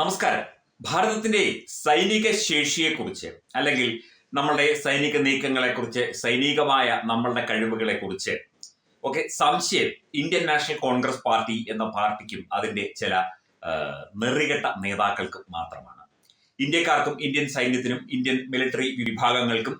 നമസ്കാരം. ഭാരതത്തിന്റെ സൈനിക ശേഷിയെക്കുറിച്ച് അല്ലെങ്കിൽ നമ്മളുടെ സൈനിക നീക്കങ്ങളെക്കുറിച്ച് സൈനികമായ നമ്മളുടെ കഴിവുകളെക്കുറിച്ച്. ഒക്കെ സംശയം. ഇന്ത്യൻ നാഷണൽ കോൺഗ്രസ് പാർട്ടി എന്ന പാർട്ടിക്കും അതിന്റെ ചില നെറികെട്ട നേതാക്കൾക്കും മാത്രമാണ്. ഇന്ത്യക്കാർക്കും ഇന്ത്യൻ സൈന്യത്തിനും ഇന്ത്യൻ മിലിറ്ററി വിഭാഗങ്ങൾക്കും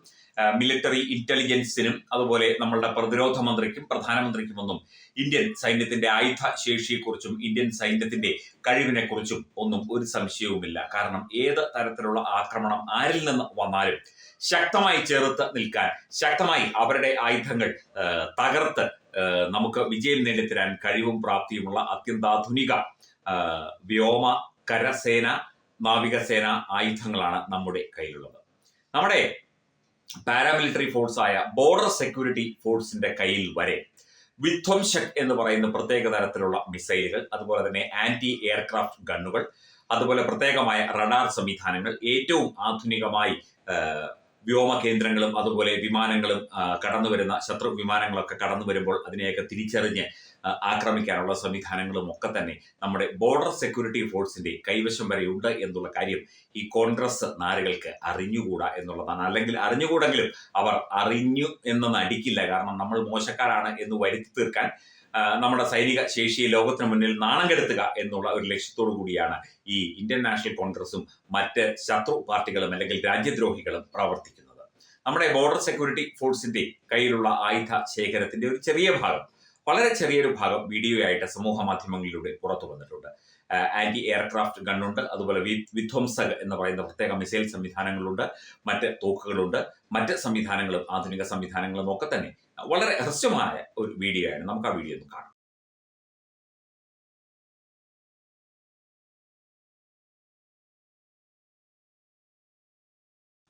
മിലിറ്ററി ഇന്റലിജൻസിനും അതുപോലെ നമ്മളുടെ പ്രതിരോധ മന്ത്രിക്കും പ്രധാനമന്ത്രിക്കുമൊന്നും ഇന്ത്യൻ സൈന്യത്തിന്റെ ആയുധ ശേഷിയെക്കുറിച്ചും ഇന്ത്യൻ സൈന്യത്തിന്റെ കഴിവിനെക്കുറിച്ചും ഒന്നും ഒരു സംശയവുമില്ല. കാരണം ഏത് തരത്തിലുള്ള ആക്രമണം ആരിൽ നിന്ന് വന്നാലും ശക്തമായി ചേർത്ത് നിൽക്കാൻ ശക്തമായി അവരുടെ ആയുധങ്ങൾ തകർത്ത് നമുക്ക് വിജയം നേടിത്തരാൻ കഴിവും പ്രാപ്തിയുമുള്ള അത്യന്താധുനിക വ്യോമ കരസേന നാവികസേന ആയുധങ്ങളാണ് നമ്മുടെ കയ്യിലുള്ളത്. നമ്മുടെ പാരാമിലിറ്ററി ആയ ബോർഡർ സെക്യൂരിറ്റി ഫോഴ്സിന്റെ കയ്യിൽ വരെ വിധ്വംസക് എന്ന് പറയുന്ന പ്രത്യേക തരത്തിലുള്ള മിസൈലുകൾ അതുപോലെ തന്നെ ആന്റി എയർക്രാഫ്റ്റ് ഗണ്ണുകൾ അതുപോലെ പ്രത്യേകമായ റഡാർ സംവിധാനങ്ങൾ ഏറ്റവും ആധുനികമായി വ്യോമ കേന്ദ്രങ്ങളും അതുപോലെ വിമാനങ്ങളും കടന്നു വരുന്ന ശത്രു വിമാനങ്ങളൊക്കെ കടന്നു വരുമ്പോൾ അതിനെയൊക്കെ തിരിച്ചറിഞ്ഞ് ആക്രമിക്കാനുള്ള സംവിധാനങ്ങളും ഒക്കെ തന്നെ നമ്മുടെ ബോർഡർ സെക്യൂരിറ്റി ഫോഴ്സിന്റെ കൈവശം വരെ ഉണ്ട് എന്നുള്ള കാര്യം ഈ കോൺഗ്രസ് നാരുകൾക്ക് അറിഞ്ഞുകൂടാ എന്നുള്ളതാണ്. അല്ലെങ്കിൽ അറിഞ്ഞുകൂടെങ്കിലും അവർ അറിഞ്ഞു എന്ന് നടിക്കില്ല. കാരണം നമ്മൾ മോശക്കാരാണ് എന്ന് വരുത്തി തീർക്കാൻ നമ്മുടെ സൈനിക ശേഷിയെ ലോകത്തിന് മുന്നിൽ നാണം കെടുത്തുക എന്നുള്ള ഒരു ലക്ഷ്യത്തോടു കൂടിയാണ് ഈ ഇന്ത്യൻ നാഷണൽ കോൺഗ്രസും മറ്റ് ശത്രു പാർട്ടികളും അല്ലെങ്കിൽ രാജ്യദ്രോഹികളും പ്രവർത്തിക്കുന്നത്. നമ്മുടെ ബോർഡർ സെക്യൂരിറ്റി ഫോഴ്സിന്റെ കയ്യിലുള്ള ആയുധ ശേഖരത്തിന്റെ ഒരു ചെറിയ ഭാഗം വളരെ ചെറിയൊരു ഭാഗം വീഡിയോ ആയിട്ട് സമൂഹ മാധ്യമങ്ങളിലൂടെ പുറത്തു വന്നിട്ടുണ്ട്. ആന്റി എയർക്രാഫ്റ്റ് ഗണ്ണുണ്ട് അതുപോലെ വിധ്വംസക് എന്ന് പറയുന്ന പ്രത്യേക മിസൈൽ സംവിധാനങ്ങളുണ്ട് മറ്റ് തോക്കുകളുണ്ട് മറ്റ് സംവിധാനങ്ങളും ആധുനിക സംവിധാനങ്ങളും ഒക്കെ തന്നെ. വളരെ ഹ്രസ്വമായ ഒരു വീഡിയോ ആണ് നമുക്ക് ആ വീഡിയോ ഒന്ന് കാണാം.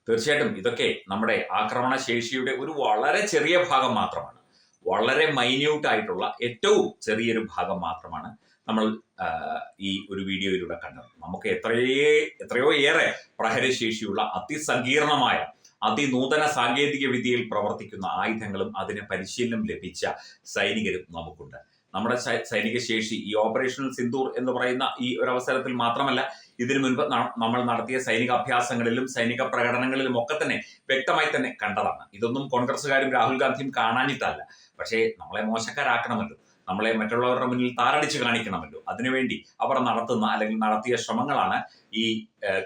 തീർച്ചയായിട്ടും ഇതൊക്കെ നമ്മുടെ ആക്രമണ ശേഷിയുടെ ഒരു വളരെ ചെറിയ ഭാഗം മാത്രമാണ്. വളരെ മൈന്യൂട്ട് ആയിട്ടുള്ള ഏറ്റവും ചെറിയൊരു ഭാഗം മാത്രമാണ് നമ്മൾ ഈ ഒരു വീഡിയോയിലൂടെ കണ്ടത്. നമുക്ക് എത്രയേ എത്രയോ ഏറെ പ്രഹരശേഷിയുള്ള അതിസങ്കീർണമായ അതിനൂതന സാങ്കേതിക വിദ്യയിൽ പ്രവർത്തിക്കുന്ന ആയുധങ്ങളും അതിന് പരിശീലനം ലഭിച്ച സൈനികരും നമുക്കുണ്ട്. നമ്മുടെ സൈനിക ശേഷി ഈ ഓപ്പറേഷൻ സിന്ദൂർ എന്ന് പറയുന്ന ഈ ഒരു അവസരത്തിൽ മാത്രമല്ല ഇതിനു മുൻപ് നമ്മൾ നടത്തിയ സൈനിക അഭ്യാസങ്ങളിലും സൈനിക പ്രകടനങ്ങളിലും ഒക്കെ തന്നെ വ്യക്തമായി തന്നെ കണ്ടതാണ്. ഇതൊന്നും കോൺഗ്രസ്സുകാരും രാഹുൽ ഗാന്ധിയും കാണാനിട്ടല്ല പക്ഷേ നമ്മളെ മോശക്കാരാക്കണമല്ലോ. നമ്മളെ മറ്റുള്ളവരുടെ മുന്നിൽ താരടിച്ച് കാണിക്കണമല്ലോ. അതിനുവേണ്ടി അവർ നടത്തുന്ന അല്ലെങ്കിൽ നടത്തിയ ശ്രമങ്ങളാണ് ഈ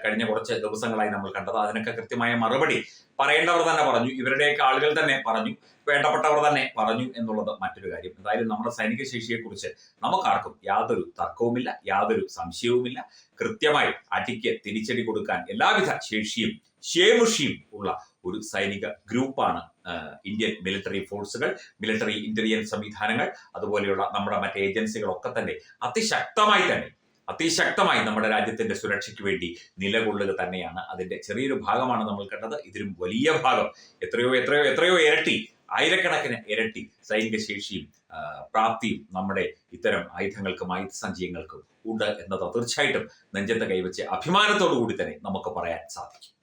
കഴിഞ്ഞ കുറച്ച് ദിവസങ്ങളായി നമ്മൾ കണ്ടത്. അതിനൊക്കെ കൃത്യമായ മറുപടി പറയേണ്ടവർ തന്നെ പറഞ്ഞു. ഇവരുടെയൊക്കെ ആളുകൾ തന്നെ പറഞ്ഞു. വേണ്ടപ്പെട്ടവർ തന്നെ പറഞ്ഞു എന്നുള്ളത് മറ്റൊരു കാര്യം. എന്തായാലും നമ്മുടെ സൈനിക ശേഷിയെക്കുറിച്ച് നമുക്കാർക്കും യാതൊരു തർക്കവുമില്ല യാതൊരു സംശയവുമില്ല. കൃത്യമായി അടിക്ക് തിരിച്ചടി കൊടുക്കാൻ എല്ലാവിധ ശേഷിയും ശേമുഷിയും ഉള്ള ഒരു സൈനിക ഗ്രൂപ്പാണ് ഇന്ത്യൻ മിലിറ്ററി ഫോഴ്സുകൾ മിലിറ്ററി ഇന്റലിജൻസ് സംവിധാനങ്ങൾ അതുപോലെയുള്ള നമ്മുടെ മറ്റ് ഏജൻസികളൊക്കെ തന്നെ അതിശക്തമായി തന്നെ അതിശക്തമായി നമ്മുടെ രാജ്യത്തിന്റെ സുരക്ഷയ്ക്ക് വേണ്ടി നിലകൊള്ളുക തന്നെയാണ് അതിന്റെ ചെറിയൊരു ഭാഗമാണ് നമ്മൾ കണ്ടത്. ഇതിലും വലിയ ഭാഗം. എത്രയോ എത്രയോ എത്രയോ ഇരട്ടി ആയിരക്കണക്കിന് ഇരട്ടി സൈനിക ശേഷിയും പ്രാപ്തിയും നമ്മുടെ ഇത്തരം ആയുധങ്ങൾക്കും ആയുധ സഞ്ചയങ്ങൾക്കും ഉണ്ട് എന്നത് തീർച്ചയായിട്ടും നെഞ്ചത്ത് കൈവച്ച് അഭിമാനത്തോടു കൂടി തന്നെ നമുക്ക് പറയാൻ സാധിക്കും.